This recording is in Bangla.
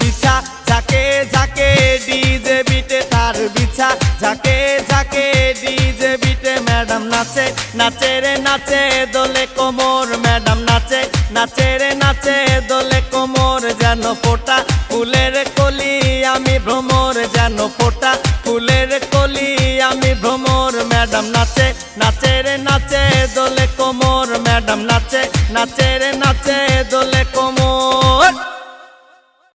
বিছা, ঝাকে ঝাকে ডিজে বিটে তার বিছা, ঝাকে ঝাকে ডিজে বিটে ম্যাডাম নাচে নাচে নাচে দোলে কোমর ম্যাডাম নাচে নাচে নাচে দোলে কোমর, যেন ফোটা ফুলের কলি আমি ভ্রমর, যেন ফোটা ফুলের কলি আমি ভ্রমর ম্যাডাম নাচে নাচে রে নাচে দোলে কোমর ম্যাডাম নাচে নাচে রে নাচে দোলে কোমর।